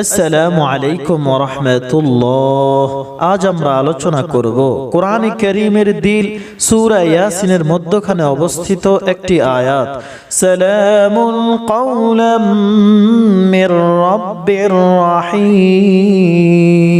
আসসালামু আলাইকুম রহমতুল্লাহ আজ আমরা আলোচনা করব কোরআন করিমের দিল, সুরা ইয়াসিনের মধ্যখানে অবস্থিত একটি আয়াত। সালামুন কওলাম মির রাব্বির রাহিম।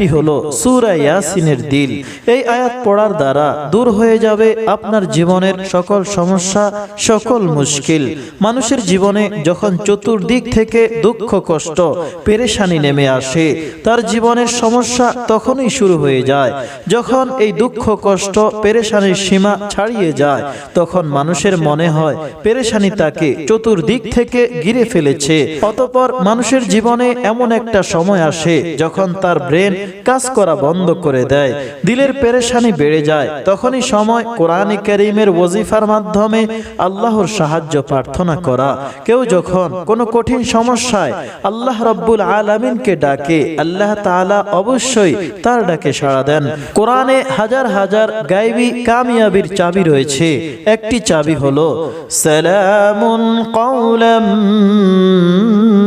আয়াতটি হলো সূরা ইয়াসিনের দিল। এই আয়াত পড়ার দ্বারা দূর হয়ে যাবে আপনার জীবনের সকল সমস্যা, সকল মুশকিল। মানুষের জীবনে যখন চতুর্দিক থেকে দুঃখ, কষ্ট, পেরেশানি নেমে আসে, তার জীবনের সমস্যা তখনই শুরু হয়ে যায়। যখন এই দুঃখ, কষ্ট, পেরেশানির সীমা ছাড়িয়ে যায়, তখন মানুষের মনে হয় পেরেশানি তাকে চতুর্দিক থেকে ঘিরে ফেলেছে। অতপর মানুষের জীবনে এমন একটা সময় আসে যখন তার ব্রেন কাজ করা বন্ধ করে দেয়। দিলের পেরেশানি বেড়ে যায়। তখনই সময় কোরআন করিমের ওজিফার মাধ্যমে আল্লাহর সাহায্য প্রার্থনা করা। কেউ যখন কোনো কঠিন সমস্যায় আল্লাহ রব্বুল আলমিনকে ডাকে আল্লাহ তাআলা অবশ্যই তার ডাকে সাড়া দেন। কোরআনে হাজার হাজার গাইবি কামিয়াবির চাবি রয়েছে। একটি চাবি হলো সালামুন কওলাম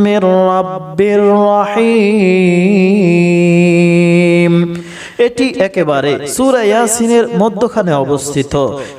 মির রাব্বির রহিম। এটি একেবারে সূরা ইয়াসিনের মধ্যখানে অবস্থিত।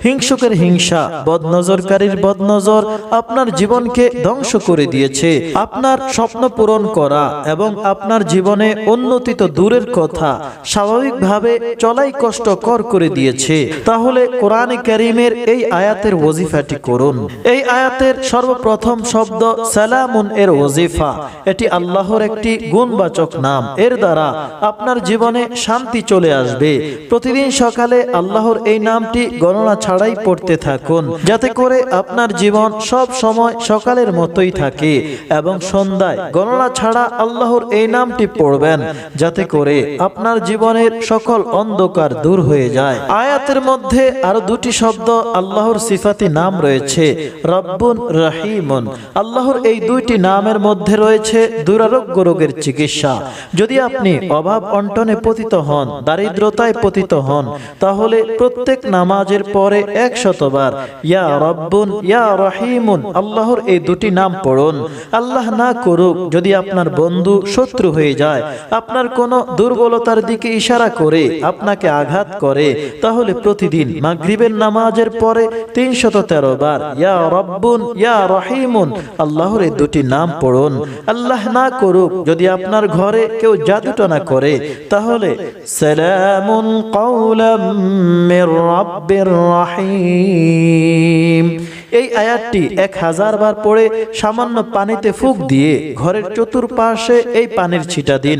হিংসুকের হিংসা, বদনজরকারীর বদনজর আপনার জীবনকে ধ্বংস করে দিয়েছে। আপনার স্বপ্ন পূরণ করা এবং আপনার জীবনে উন্নতি তো দূরের কথা, স্বাভাবিকভাবে চলাই কষ্টকর করে দিয়েছে। তাহলে কোরআনে কারিমের এই আয়াতের ওজিফাটি করুন। এই আয়াতের সর্বপ্রথম শব্দ সালামুন এর ওজিফা এটি আল্লাহর একটি গুণবাচক নাম। এর দ্বারা আপনার জীবনে শান্তি চলে আসবে। প্রতিদিন সকালে আল্লাহর এই নামটি গণনা ছাড়াই পড়তে থাকুন, যাতে করে আপনার জীবন সব সময় সকালের মতোই থাকে এবং সন্ধ্যায় গণনা ছাড়া আল্লাহর এই নামটি পড়বেন, যাতে করে আপনার জীবনের সকল অন্ধকার দূর হয়ে যায়। আয়াতের মধ্যে আরও দুটি শব্দ আল্লাহর সিফাতি নাম রয়েছে, রব্বুন রাহিমুন। আল্লাহর এই দুইটি নামের মধ্যে রয়েছে দুরারোগ্য রোগের চিকিৎসা। যদি আপনি অভাব অন্টনে পতিত হন দারিদ্রতায় পতিত হন। তাহলে প্রত্যেক নামাজের পরে এক শতবার ইয়া রব্বুন, ইয়া রহিমুন আল্লাহর এই দুটি নাম পড়ুন। আল্লাহ না করুক, যদি আপনার বন্ধু শত্রু হয়ে যায়, আপনার কোনো দুর্বলতার দিকে ইশারা করে আপনাকে আঘাত করে, তাহলে প্রতিদিন মাগরিবের নামাজের পরে তিনশত তেরো বার, ইয়া রব্বুন, ইয়া রহিমুন আল্লাহর এই দুটি নাম পড়ুন। আল্লাহ না করুক, যদি আপনার ঘরে কেউ জাদুটনা করে, তাহলে সালামুন কওলাম মির রাব্বির রহিম এই আয়াতটি এক হাজার বার পড়ে সামান্য পানিতে ফুক দিয়ে ঘরের চতুর্পাশে এই পানির ছিটা দিন।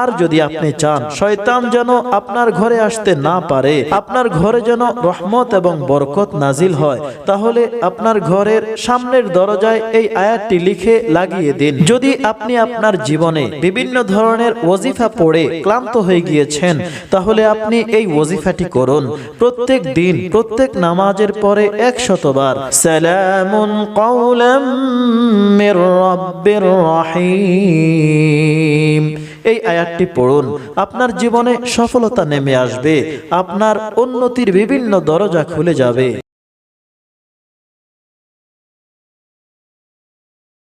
আর যদি আপনি চান, শয়তান যেন আপনার ঘরে আসতে না পারে, আপনার ঘরে যেন রহমত এবং বরকত নাজিল হয়, তাহলে আপনার ঘরের সামনের দরজায় এই আয়াতটি লিখে লাগিয়ে দিন। যদি আপনি আপনার জীবনে বিভিন্ন ধরনের ওজিফা পড়ে ক্লান্ত হয়ে গিয়েছেন, তাহলে আপনি এই ওজিফাটি করুন। প্রত্যেক দিন, প্রত্যেক নামাজের পরে এক শতবার সালামুন قولا من رب الرحيم এই আয়াতটি পড়ুন, আপনার জীবনে সফলতা নেমে আসবে, আপনার উন্নতির বিভিন্ন দরজা খুলে যাবে।